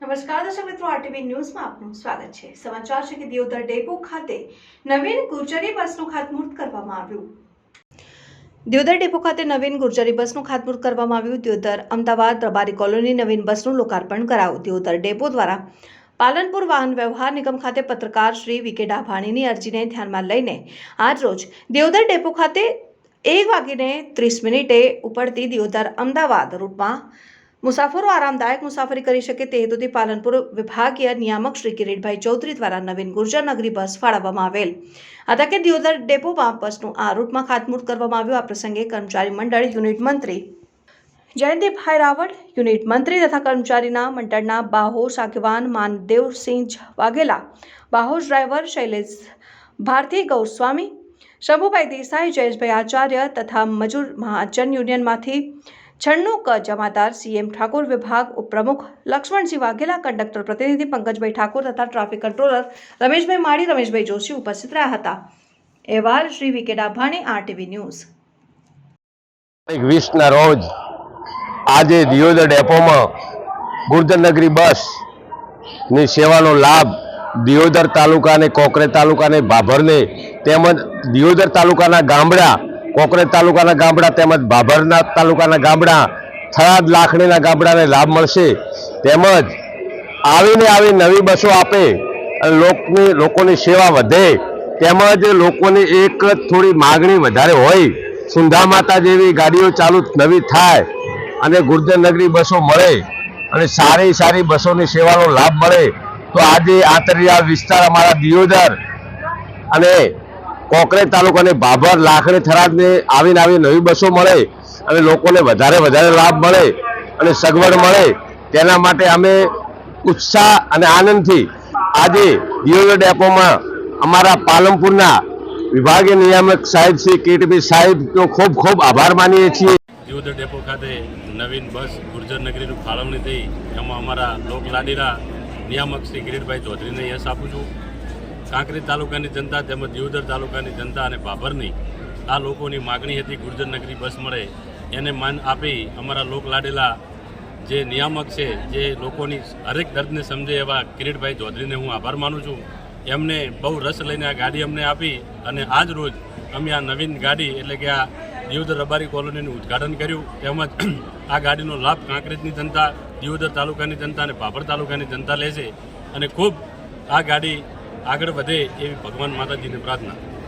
નમસ્કાર દર્શક મિત્રો આરટીવી ન્યૂઝમાં આપનું સ્વાગત છે. સમાચાર છે કે દિયોદર ડેપો ખાતે નવીન ગુર્જરી બસનું ખાતમુહૂર્ત કરવામાં આવ્યું. દિયોદર ડેપો ખાતે નવીન ગુર્જરી બસનું ખાતમુહૂર્ત કરવામાં આવ્યું. દિયોદર અમદાવાદ રબારી કોલોની નવીન બસનું લોકાર્પણ કરાયું. દિયોદર ડેપો દ્વારા પાલનપુર વાહન વ્યવહાર નિગમ ખાતે પત્રકાર શ્રી વિકે ડાભાણીની અરજીને ધ્યાનમાં લઈને આજરોજ દેવદર ડેપો ખાતે એક વાગીને ત્રીસ મિનિટે ઉપડતી દિયોદર અમદાવાદ રૂટમાં મુસાફરો આરામદાયક મુસાફરી કરી શકે તે હેતુથી પાલનપુર વિભાગીય નિયામક શ્રી કિરીટભાઈ ચૌધરી દ્વારા નવીન ગુર્જર નગરી બસ ફાળવવામાં આવેલ. આ તકે દિયોદર ડેપોમાં બસનું આ રૂટમાં ખાતમુહૂર્ત કરવામાં આવ્યું. આ પ્રસંગે કર્મચારી મંડળ યુનિટ મંત્રી જયંતિભાઈ રાવળ યુનિટ મંત્રી તથા કર્મચારીના મંડળના બાહોશ આગેવાન માનદેવસિંહ વાઘેલા બાહોશ ડ્રાઈવર શૈલેષ ભારતી ગૌસ્વામી, શંભુભાઈ દેસાઈ, જયેશભાઈ આચાર્ય તથા મજૂર મહાજન યુનિયનમાંથી છન્નું ક જમાદાર સીએમ ઠાકોર વિભાગ ઉપપ્રમુખ લક્ષ્મણસિંહ વાઘેલા, કંડક્ટર પ્રતિનિધિ પંકજભાઈ ઠાકોર તથા ટ્રાફિક કંટ્રોલર રમેશભાઈ માળી, રમેશભાઈ જોશી ઉપસ્થિત રહ્યા હતા. અહેવાલ Shri V K Dabhani, RTV news. તારીખ વીસના રોજ આજે દિયોદર ડેપોમાં ગુર્જરનગરી બસની સેવાનો લાભ દિયોદર તાલુકાને કોકરે કોકરેજ તાલુકા ભાભરને તેમજ દિયોદર તાલુકાના ગામડા કોકરેજ તાલુકાના ગામડા તેમજ ભાભરના તાલુકાના ગામડા થરાદ લાખણીના ગામડાને લાભ મળશે. તેમજ આવીને આવી નવી બસો આપે અને લોકની, લોકોની સેવા વધે. તેમજ લોકોની એક થોડી માગણી વધારે હોય. સુંધા માતા જેવી ગાડીઓ ચાલુ નવી થાય અને ગુર્જરનગરી બસો મળે અને સારી સારી બસોની સેવાનો લાભ મળે. તો આજે આંતરિયા વિસ્તાર અમારા દિયોદર અને કોકરેજ તાલુકાની ભાભર લાખણી, થરાદને આવીને આવી નવી બસો મળે અને લોકોને વધારે વધારે લાભ મળે અને સગવડ મળે. તેના માટે અમે ઉત્સાહ અને આનંદથી આજે દિયોદર ડેપોમાં અમારા પાલનપુરના વિભાગીય નિયામક સાહેબ શ્રી કેટીપી સાહેબનો ખૂબ ખૂબ આભાર માનીએ છીએ. દિયોદર ડેપો ખાતે નવીન બસ ગુર્જર નગરીનું ફાળવણી થઈ. એમાં અમારા લોકલાડીના નિયામક શ્રી કિરીટભાઈ ચૌધરીને યશ આપું છું. કાંકરેજ તાલુકાની જનતા તેમજ દિયોદર તાલુકાની જનતા અને બાભરની આ લોકોની માગણી હતી ગુર્જર નગરી બસ મળે એને માન આપી અમારા લોકલાડેલા જે નિયામક છે, જે લોકોની હરેક દર્દને સમજે એવા કિરીટભાઈ ચૌધરીને હું આભાર માનું છું. એમને બહુ રસ લઈને આ ગાડી અમને આપી અને આજ રોજ અમે આ નવીન ગાડી એટલે કે આ દિયોદર રબારી કોલોનીનું ઉદ્ઘાટન કર્યું. તેમજ આ ગાડીનો લાભ કાંકરેજની જનતા દિયોદર તાલુકાની જનતા અને ભાભર તાલુકાની જનતા લેશે અને ખૂબ આ ગાડી આગળ વધે એવી ભગવાન માતાજીની પ્રાર્થના.